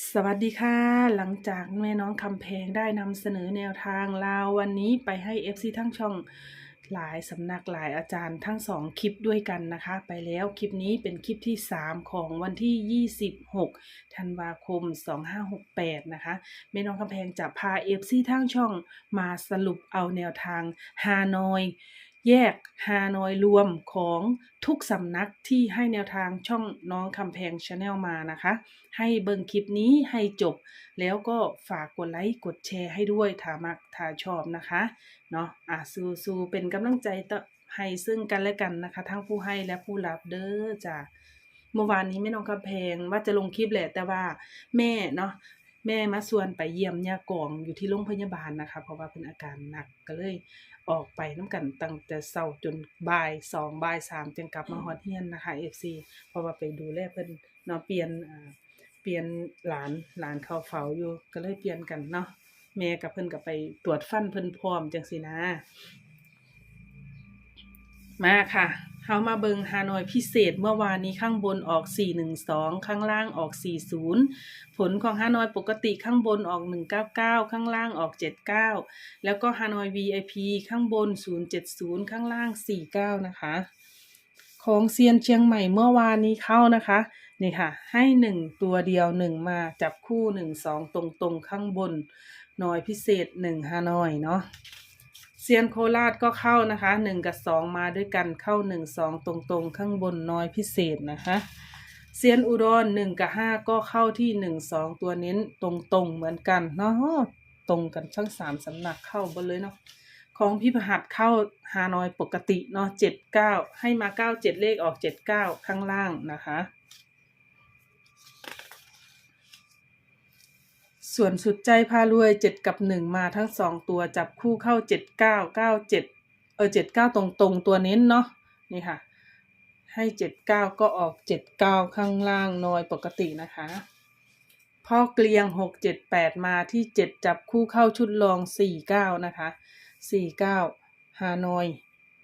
สวัสดีค่ะ หลังจากแม่น้องคำแพงได้นำเสนอแนวทางลาววันนี้ไปให้ FC ทั้งช่องหลายสำนักหลายอาจารย์ทั้งสองคลิปด้วยกันนะคะ ไปแล้วคลิปนี้เป็นคลิปที่ 3 ของวันที่ 26 ธันวาคม 2568 นะคะแม่น้องคำแพงจะพา FC ทั้งช่องมาสรุปเอาแนวทางฮานอย แยกฮานอยรวมของทุกสำนักที่ให้แนวทางช่องน้องคำแพงชาแนลมานะคะ ให้เบิ่งคลิปนี้ให้จบ แล้วก็ฝากกดไลค์กดแชร์ให้ด้วยถ้ามักถ้าชอบนะคะเนาะอะสู้สู้เป็นกำลังใจต่อให้ซึ่งกันและกันนะคะ ทั้งผู้ให้และผู้รับเด้อจ้ะเมื่อวานนี้แม่น้องคำแพงว่าจะลงคลิปแหละแต่ว่าแม่เนาะ แม่มาส่วนไปเยี่ยมยากองอยู่ที่โรงพยาบาลนะคะ เพราะว่าเป็นอาการหนักก็เลยออกไปน้ำกันตั้งแต่เช้าจนบ่ายสองบ่ายสามจึงกลับมาฮอดเฮียนนะคะ FC เพราะว่าไปดูแลเพิ่นเนาะเปลี่ยนเปลี่ยนหลานหลานเขาเฝ้าอยู่ก็เลยเปลี่ยนกันเนาะแม่กับเพิ่นก็ไปตรวจฟันเพิ่นพร้อมจังสินะ มาค่ะเฮามาเบิงฮานอยพิเศษเมื่อวานนี้ข้างบนออก 412 ข้างล่างออก 40 ผลของฮานอยปกติข้างบนออก 199 ข้างล่างออก 79 แล้วก็ฮานอย VIP ข้างบน 070 ข้างล่าง 49 นะคะ ของเซียนเชียงใหม่เมื่อวานนี้เข้านะคะนี่ค่ะ ให้หนึ่งตัวเดียวหนึ่งมาจับคู่หนึ่งสองตรงตรงๆ ข้างบนหน่อยพิเศษหนึ่งฮานอยเนาะ เซียนโคราชก็เข้านะคะหนึ่งกับสองมาด้วยกันเข้าหนึ่งสองตรงๆ ข้างบนน้อยพิเศษนะคะเซียนอุดรหนึ่งกับห้าก็เข้าที่หนึ่งสองตัวเน้นตรงๆเหมือนกันเนาะตรงกันทั้งสามสำนักเข้าบนเลยเนาะของพี่พหัสเข้าฮานอยปกติเนาะเจ็ดเก้าให้มาเก้าเจ็ดเลขออกเจ็ดเก้าข้างล่างนะคะ ส่วนสุดใจพารวยเจ็ดกับหนึ่งมาทั้งสองตัวจับคู่เข้าเจ็ดเก้าเก้าเจ็ดเออเจ็ดเก้าตรงตรงตัวเน้นเนาะนี่ค่ะ ให้เจ็ดเก้าก็ออกเจ็ดเก้าข้างล่างน้อยปกตินะคะพ่อเกลียงหกเจ็ดแปดมาที่เจ็ดจับคู่เข้าชุดรองสี่เก้านะคะสี่เก้าฮานอย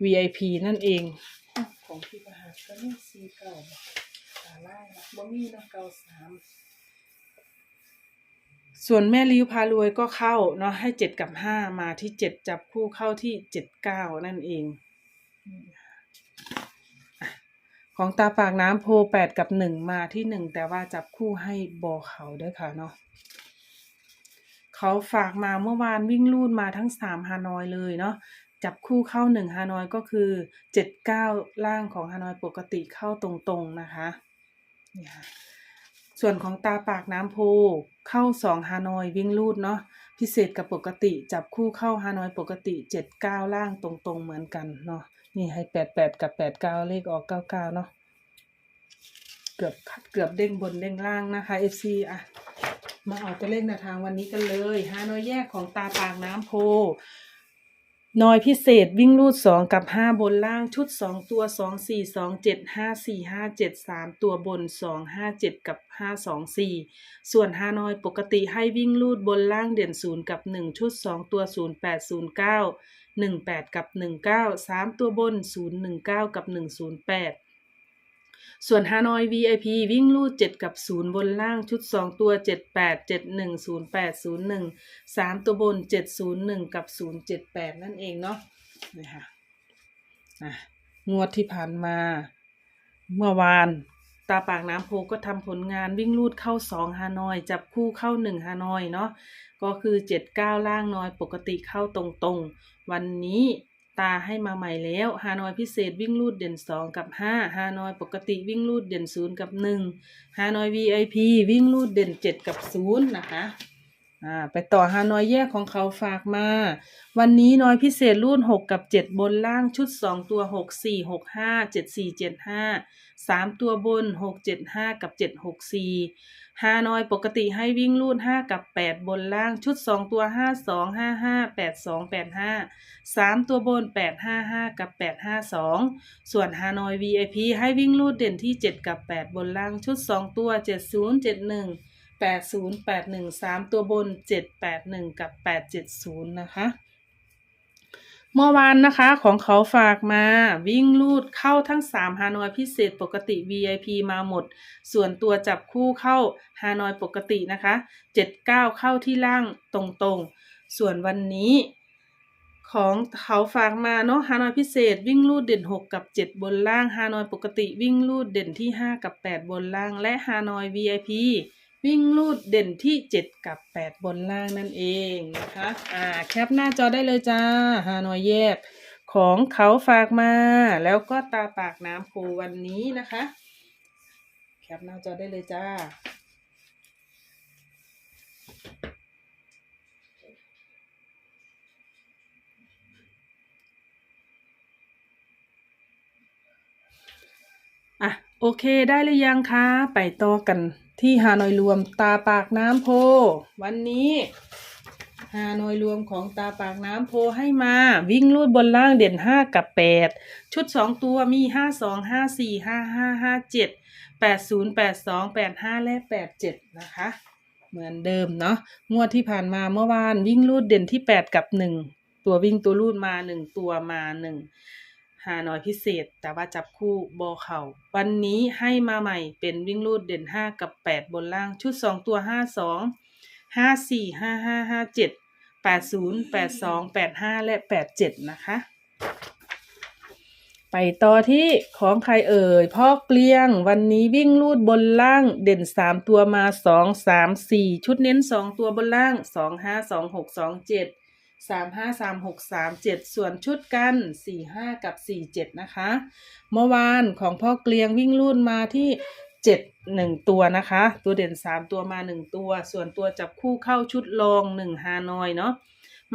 VIP นั่นเอง ของพี่ประหารก็ไม่สี่เก้าตาล่างนะบ่มีเนาะเก้าสาม ส่วนแม่ริ้วพารวยก็เข้าเนาะให้เจ็ดกับห้ามาที่เจ็ดจับคู่เข้าที่เจ็ดเก้านั่นเอง ของตาปากน้ำโพแปดกับหนึ่งมาที่หนึ่งแต่ว่าจับคู่ให้บอเขาด้วยค่ะเนาะเขาฝากมาเมื่อวานวิ่งลูดมาทั้งสามฮานอยเลยเนาะจับคู่เข้าหนึ่งฮานอยก็คือเจ็ดเก้าล่างของฮานอยปกติเข้าตรงๆนะคะ ส่วนของตาปากน้ำโพเข้าสองฮานอยวิ่งลูดเนาะพิเศษกับปกติจับคู่เข้าฮานอยปกติเจ็ดเก้าล่างตรงๆเหมือนกันเนาะนี่ให้แปดแปดกับแปดเก้าเลขออกเก้าเก้าเนาะเกือบเกือบเด้งบนเด้งล่างนะคะ FC อะมาเอาตัวเลขแนวทางวันนี้กันเลยฮานอยแยกของตาปากน้ำโพ นอยพิเศษวิ่งรูดสองกับห้าบนล่างชุดสองตัวสองสี่สองเจ็ดห้าสี่ห้าเจ็ดสามตัวบนสองห้าเจ็ดกับห้าสองสี่ส่วนฮานอยปกติให้วิ่งรูดบนล่างเด่นศูนย์กับหนึ่งชุดสองตัวศูนย์แปดศูนย์เก้าหนึ่งแปดกับหนึ่งเก้าสามตัวบนศูนย์หนึ่งเก้ากับหนึ่งศูนย์แปด ส่วนฮานอย VIP วิ่งลูด7กับ 0 บนล่างชุด 2 ตัว 78 71 08 01 3 ตัวบน 701 กับ 078 นั่นเองเนาะนะคะอะงวดที่ผ่านมา เมื่อวานตาปากน้ำโพก็ทำผลงานวิ่งลูดเข้า2ฮานอย จับคู่เข้า1ฮานอยเนาะก็คือ79ล่างน้อยปกติเข้าตรงๆ วันนี้ ตาให้มาใหม่แล้วฮานอยพิเศษวิ่งลูดเด่นสองกับห้าฮานอยปกติวิ่งลูดเด่นศูนย์กับหนึ่งฮานอย VIP วิ่งลูดเด่นเจ็ดกับศูนย์นะคะอ่าไปต่อฮานอยแยกของเขาฝากมา วันนี้น้อยพิเศษรูดหกกับเจ็ดบนล่างชุดสองตัวหกสี่หกห้าเจ็ดสี่เจ็ดห้าสามตัวบนหกเจ็ดห้ากับเจ็ดหกสี่ ฮานอยปกติให้วิ่งลูดห้ากับแปดบนล่างชุดสองตัวห้าสองห้าห้าแปดสองแปดห้าสามตัวบนแปดห้าห้ากับแปดห้าสองส่วนฮานอย VIP ให้วิ่งลูดเด่นที่เจ็ดกับแปดบนล่างชุดสองตัวเจ็ดศูนย์เจ็ดหนึ่งแปดศูนย์แปดหนึ่งสามตัวบนเจ็ดแปดหนึ่งกับแปดเจ็ดศูนย์นะคะ เมื่อวานนะคะของเขาฝากมาวิ่งลูดเข้าทั้ง 3 ฮานอยพิเศษปกติ VIP มาหมด ส่วนตัวจับคู่เข้าฮานอยปกตินะคะ 79 เข้าที่ล่างตรงๆ ส่วนวันนี้ ของเขาฝากมาเนาะฮานอยพิเศษวิ่งลูดเด่น 6 กับ 7 บนล่างฮานอยปกติวิ่งลูดเด่นที่ 5 กับ 8 บนล่างและฮานอย VIP วิ่งลูดเด่นที่ 7 กับ 8 บนล่างนั่นเองนะคะอ่าแคปหน้าจอได้เลยจ้าฮานอยแยกของเขาฝากมา แล้วก็ตาปากน้ำโพวันนี้นะคะ แคปหน้าจอได้เลยจ้าอะโอเคได้หรือยังคะ ไปต่อกัน ที่ฮานอยรวมตาปากน้ำโพ วันนี้ฮานอยรวมของตาปากน้ำโพให้มา วิ่งลูดบนล่างเด่นห้ากับแปดชุดสองตัวมีห้าสองห้าสี่ห้าห้าห้าเจ็ดแปดศูนย์แปดสองแปดห้าและแปดเจ็ดนะคะ เหมือนเดิมเนาะงวดที่ผ่านมาเมื่อวานวิ่งลูดเด่นที่แปดกับหนึ่งตัววิ่งตัวลูดมาหนึ่งตัวมาหนึ่ง หาน้อยพิเศษ แต่ว่าจับคู่โบเข่าวันนี้ให้มาใหม่เป็นวิ่งรูดเด่นห้ากับแปดบนล่างชุดสองตัวห้าสองห้าสี่ห้าห้าห้าเจ็ดแปดศูนย์แปดสองแปดห้าและแปดเจ็ดนะคะ ไปต่อที่ของใครเอ่ยพ่อเกลียง วันนี้วิ่งลูดบนล่างเด่นสามตัวมาสองสามสี่ชุดเน้นสองตัวบนล่างสองห้าสองหก สองเจ็ดสามห้าสามหกสามเจ็ดส่วนชุดกันสี่ห้ากับสี่เจ็ดนะคะ เมื่อวานของพ่อเกลียงวิ่งลูดมาที่เจ็ดหนึ่งตัวนะคะ ตัวเด่นสามตัวมาหนึ่งตัว ส่วนตัวจับคู่เข้าชุดรองหนึ่งฮานอยเนาะ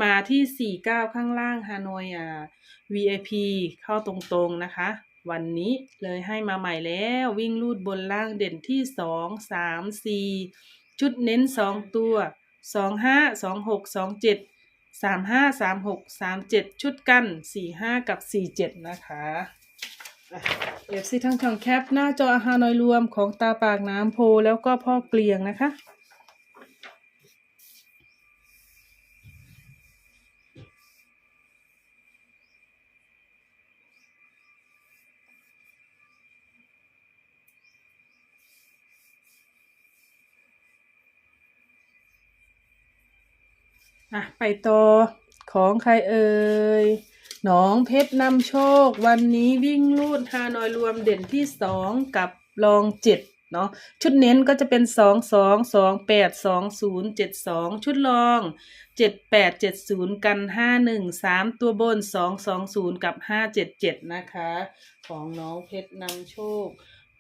มาที่สี่เก้าข้างล่างฮานอยอ่า VIP เข้าตรงๆนะคะ วันนี้เลยให้มาใหม่แล้ววิ่งลูดบนล่างเด่นที่สองสามสี่ชุดเน้นสองตัวสองห้าสองหกสองเจ็ด สามห้าสามหกสามเจ็ดชุดกันสี่ห้ากับสี่เจ็ดนะคะเอฟซีทั้งสองแคปหน้าจออาหารน้อยรวมของตาปากน้ำโพแล้วก็พ่อเกลียงนะคะ อะไปต่อของใครเอ่ยหน้องเพชรนำโชค วันนี้วิ่งลูดฮานอยรวมเด่นที่สองกับรองเจ็ดเนาะชุดเน้นก็จะเป็นสองสองสองแปดสองศูนย์เจ็ดสองชุดรองเจ็ดแปดเจ็ดศูนย์กันห้าหนึ่งสามตัวบนสองสองศูนย์กับห้าเจ็ดเจ็ดนะคะ ของน้องเพชรนำโชค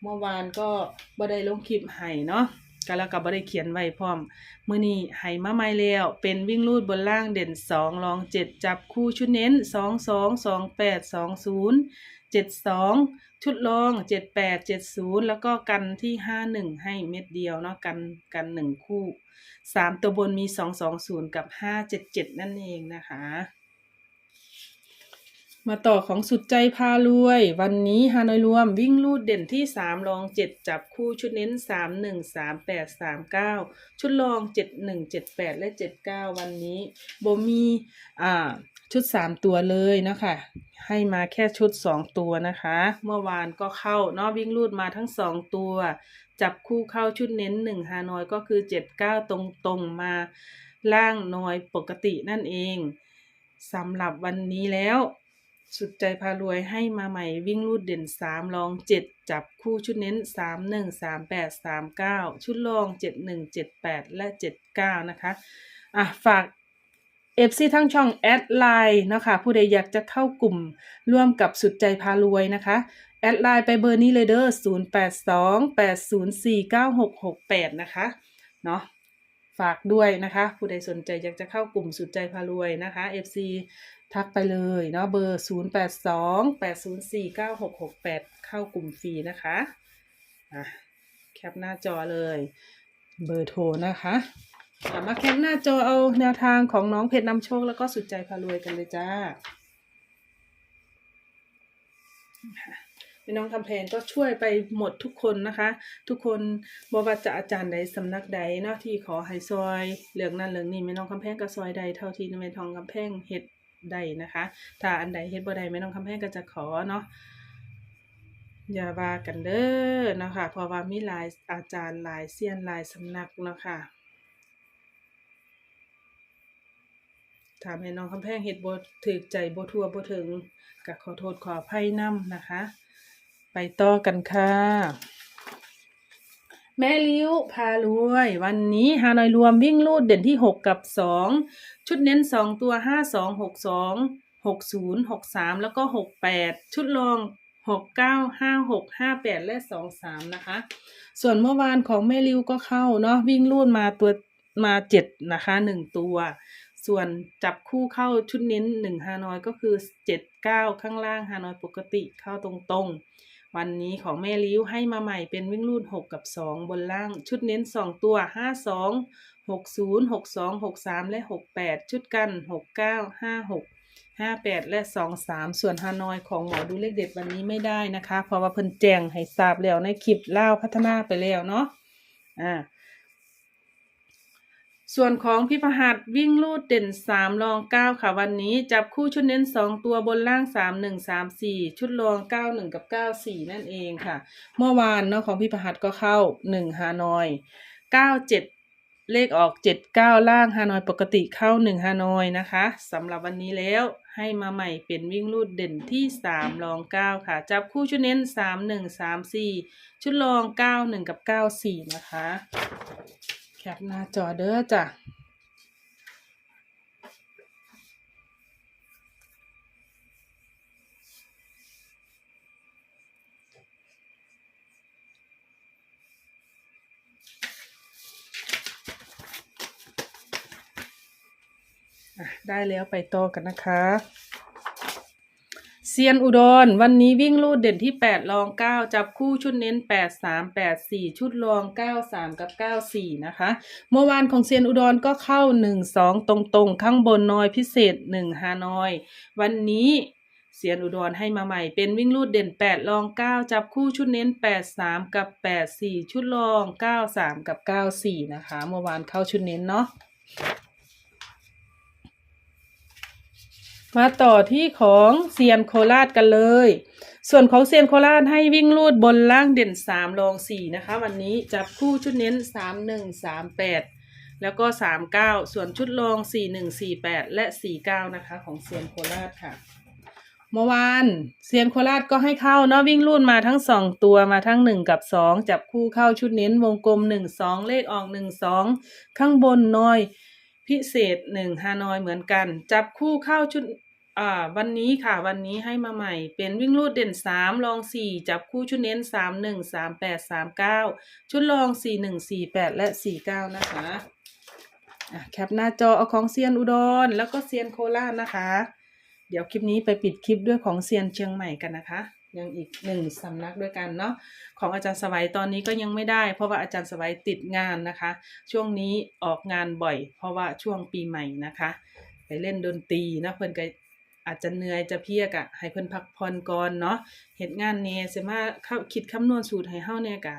เมื่อวานก็บ่ได้ลงคลิปให้เนาะ ก็แล้วก็บ่ได้เขียนไว้พร้อมมื่อนี้ให้มาใหม่แล้ว เป็นวิ่งลูดบนล่างเด่นสองรองเจ็ดจับคู่ชุดเน้นสองสองสองแปดสองศูนย์เจ็ดสองชุดรองเจ็ดแปดเจ็ดศูนย์แล้วก็กันที่ห้าหนึ่งให้เม็ดเดียวเนาะกันกันหนึ่งคู่สามตัวบนมีสองสองศูนย์กับห้าเจ็ดเจ็ดนั่นเองนะคะ มาต่อของสุดใจพารวย วันนี้ฮานอยรวมวิ่งลูดเด่นที่สามรองเจ็ดจับคู่ชุดเน้นสามหนึ่งสามแปดสามเก้าชุดรองเจ็ดหนึ่งเจ็ดแปดและเจ็ดเก้าวันนี้โบมีอ่าชุดสามตัวเลยนะคะ ให้มาแค่ชุดสองตัวนะคะ เมื่อวานก็เข้าเนาะวิ่งลูดมาทั้งสองตัว จับคู่เข้าชุดเน้นหนึ่งฮานอยก็คือเจ็ดเก้าตรงตรงๆมาล่างน้อยปกตินั่นเองสำหรับวันนี้แล้ว สุดใจพารวยให้มาใหม่วิ่งรูดเด่นสามรองเจ็ดจับคู่ชุดเน้นสามหนึ่งสามแปดสามเก้าชุดรองเจ็ดหนึ่งเจ็ดแปดและเจ็ดเก้านะคะ อะ ฝากเอฟซีทั้งช่องแอดไลน์นะคะผู้ใดอยากจะเข้ากลุ่มร่วมกับสุดใจพารวยนะคะ แอดไลน์ไปเบอร์นี้เลยเด้อศูนย์แปดสองแปดศูนย์สี่เก้าหกหกแปดนะคะ เนาะ ฝากด้วยนะคะ ผู้ใดสนใจอยากจะเข้ากลุ่มสุดใจพารวยนะคะ FC ทักไปเลยเนาะเบอร์ 0 8 2 8 0 4 9 6 6 8 เข้ากลุ่มฟรีนะคะอะแคปหน้าจอเลย เบอร์โทรนะคะอะมาแคปหน้าจอเอาแนวทางของน้องเพชรนำโชคแล้วก็สุดใจพารวยกันเลยจ้า พี่น้องคำแพงก็ช่วยไปหมดทุกคนนะคะ ทุกคนบว่าจะอาจารย์ใดสำนักใดเนาะที่ขอให้ซอยเรื่องนั้นเรื่องนี้แม่น้องคำแพงก็ซอยใดเท่าที่แม่ทองคำแพงเฮ็ดได้นะคะ ถ้าอันใดเฮ็ดบ่ได้แม่น้องคำแพงก็จะขอเนาะอย่าว่ากันเด้อเนาะค่ะเพราะว่ามีหลายอาจารย์หลายเซียนหลายสำนักเนาะค่ะถ้าแม่น้องคำแพงเฮ็ดบ่ถูกใจบ่ทั่วบ่ถึงก็ขอโทษขออภัยนํนะคะ ไปต่อกันค่ะ แม่ลิ้วพารวย วันนี้ฮานอยรวมวิ่งลูดเด่นที่ 6 กับ 2 ชุดเน้น 2 ตัว 5 2 6 2 6 0 6 3 แล้วก็ 6 8 ชุดรอง 6 9 5 6 5 8 และ 2 3 นะคะ ส่วนเมื่อวานของแม่ริวก็เข้าเนาะวิ่งลูดมาตัวมาเจ็ดนะคะหนึ่งตัว ส่วนจับคู่เข้าชุดเน้นหนึ่งฮานอยก็คือเจ็ดเก้าข้างล่างฮานอยปกติเข้าตรงๆ วันนี้ของแม่ลิ้วให้มาใหม่เป็นวิ่งรูดหกกับสองบนล่าง ชุดเน้นสองตัวห้าสองหกศูนย์หกสองหกสามและหกแปดชุดกันหกเก้าห้าหกห้าแปดและสองสามส่วนฮานอยของหมอดูเลขเด็ดวันนี้ไม่ได้นะคะ เพราะว่าเพิ่นแจ้งให้ทราบแล้วในคลิปเล่าพัฒนาไปแล้วเนาะอ่า ส่วนของพี่ประหัดวิ่งลูดเด่นสามรองเก้าค่ะ วันนี้จับคู่ชุดเน้นสองตัวบนล่างสามหนึ่งสามสี่ชุดรองเก้าหนึ่งกับเก้าสี่นั่นเองค่ะ เมื่อวานเนาะของพี่ประหัดก็เข้าหนึ่งฮานอยเก้าเจ็ดเลขออกเจ็ดเก้าล่างฮานอยปกติเข้าหนึ่งฮานอยนะคะสำหรับวันนี้แล้วให้มาใหม่เป็นวิ่งลูดเด่นที่สามรองเก้าค่ะ จับคู่ชุดเน้นสามหนึ่งสามสี่ชุดรองเก้าหนึ่งกับเก้าสี่นะคะ แคปหน้าจอเด้อจ้ะได้แล้วไปต่อกันนะคะ เซียนอุดร วันนี้วิ่งลูดเด่นที่แปดรองเก้าจับคู่ชุดเน้นแปดสามแปดสี่ชุดรองเก้าสามกับเก้าสี่นะคะ เมื่อวานของเซียนอุดรก็เข้าหนึ่งสองตรงๆข้างบนน้อยพิเศษหนึ่งฮานอย วันนี้เซียนอุดรให้มาใหม่เป็นวิ่งลูดเด่นแปดรองเก้าจับคู่ชุดเน้นแปดสามกับแปดสี่ชุดรองเก้าสามกับเก้าสี่นะคะ เมื่อวานเข้าชุดเน้นเนาะ มาต่อที่ของเซียนโคราชกันเลย ส่วนของเซียนโคราชให้วิ่งลูดบนล่างเด่นสามรองสี่นะคะ วันนี้จับคู่ชุดเน้นสามหนึ่งสามแปดแล้วก็สามเก้าส่วนชุดรองสี่หนึ่งสี่แปดและสี่เก้านะคะของเซียนโคราชค่ะเมื่อวานเซียนโคราชก็ให้เข้าเนาะวิ่งลูดมาทั้งสองตัวมาทั้งหนึ่งกับสองจับคู่เข้าชุดเน้นวงกลมหนึ่งสองเลขออกหนึ่งสองข้างบนน้อย พิเศษหนึ่งฮานอยเหมือนกัน จับคู่เข้าชุด อ่าวันนี้ค่ะวันนี้ให้มาใหม่เป็นวิ่งรูดเด่นสามรองสี่จับคู่ชุดเน้นสามหนึ่งสามแปดสามเก้าชุดรองสี่หนึ่งสี่แปดและสี่เก้านะคะอะแคปหน้าจอเอาของเซียนอุดรแล้วก็เซียนโคราชนะคะ เดี๋ยวคลิปนี้ไปปิดคลิปด้วยของเซียนเชียงใหม่กันนะคะยังอีกหนึ่งสำนักด้วยกันเนาะของอาจารย์สวัยตอนนี้ก็ยังไม่ได้ เพราะว่าอาจารย์สวัยติดงานนะคะ ช่วงนี้ออกงานบ่อย เพราะว่าช่วงปีใหม่นะคะ ไปเล่นดนตรีนะเพิ่อนก็ อาจจะเหนื่อยจะเพียกอะให้เพิ่นพักผ่อนก่อนเนาะเฮ็ดงานเนี่ยสิมาเข้าคิดคำนวณสูตรให้เฮาเนี่ยกะ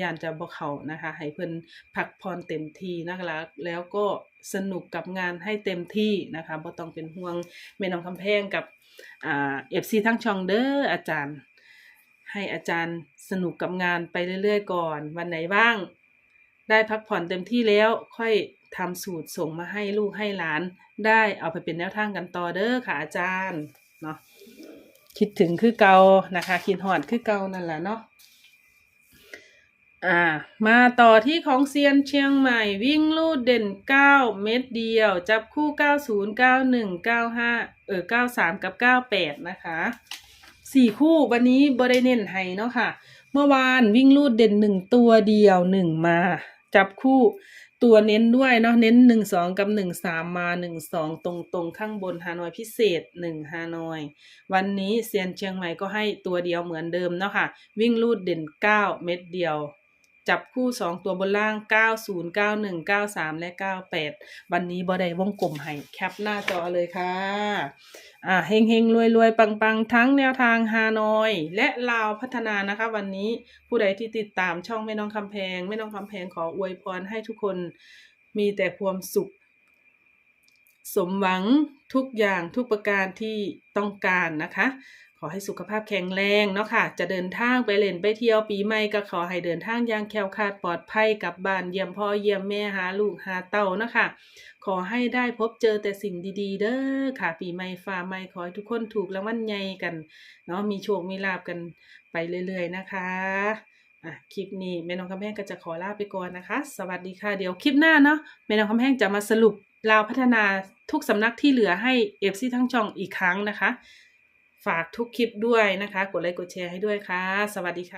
ย่านจะบ่เข้านะคะ ให้เพิ่นพักผ่อนเต็มที่นะคะแล้วแล้วก็สนุกกับงานให้เต็มที่นะคะบ่ต้องเป็นห่วงแม่น้องคำแพงกับอ่า FC ทั้งช่องเด้ออาจารย์ ให้อาจารย์สนุกกับงานไปเรื่อยๆก่อน วันไหนว่าง ได้พักผ่อนเต็มที่แล้วค่อย ทำสูตรส่งมาให้ลูกให้หลาน ได้เอาไปเป็นแนวทางกันต่อเด้อค่ะอาจารย์เนาะคิดถึงคือเก่านะคะ คิดหอดคือเก่านั่นแหละเนาะอ่า มาต่อที่ของเซียนเชียงใหม่วิ่งลูดเด่น 9 เม็ดเดียว จับคู่ 90 91 95 เออ 93 กับ 98 นะคะสี่คู่วันนี้บริเน้นให้เนาะค่ะ เมื่อวานวิ่งลูดเด่นหนึ่งตัวเดียวหนึ่งมา จับคู่ ตัวเน้นด้วยเนาะเน้นหนึ่งสองกับหนึ่งสามมาหนึ่งสองตรงตรงข้างบนฮานอยพิเศษหนึ่งฮานอย วันนี้เซียนเชียงใหม่ก็ให้ตัวเดียวเหมือนเดิมเนาะค่ะ วิ่งลูดเด่นเก้าเม็ดเดียว จับคู่สองตัวบนล่าง 90 91 93 และ 98 วันนี้บอได้วงกลมให้แคปหน้าจอเลยค่ะ อ่าเฮงเฮงรวยรวยปังปังทั้งแนวทางฮานอย และลาวพัฒนานะคะ วันนี้ผู้ใดที่ติดตามช่องแม่น้องคำแพงแม่น้องคำแพงขออวยพรให้ทุกคนมีแต่ความสุข สมหวังทุกอย่างทุกประการที่ต้องการนะคะ อให้สุขภาพแข็งแรงเนาะค่ะ จะเดินทางไปเล่นไปเที่ยวปีใหม่ก็ขอให้เดินทางอย่างแคล้วคลาดปลอดภัยกับบ้านเยี่ยมพ่อเยี่ยมแม่หาลูกหาเต้าเนาะค่ะขอให้ได้พบเจอแต่สิ่งดีๆ เด้อค่ะ ปีใหม่ฟ้าใหม่ขอให้ทุกคนถูกรางวัลใหญ่กันเนาะมีโชคมีลาบกันไปเรื่อยๆนะคะอะคลิปนี้แม่น้องคำแพงก็จะขอลาไปก่อนนะคะ สวัสดีค่ะเดี๋ยวคลิปหน้าเนาะแม่น้องคำแพงจะมาสรุปลาวพัฒนาทุกสำนักที่เหลือให้เอฟซีทั้งช่องอีกครั้งนะคะ ฝากทุกคลิปด้วยนะคะ กดไลค์กดแชร์ให้ด้วยค่ะ สวัสดีค่ะ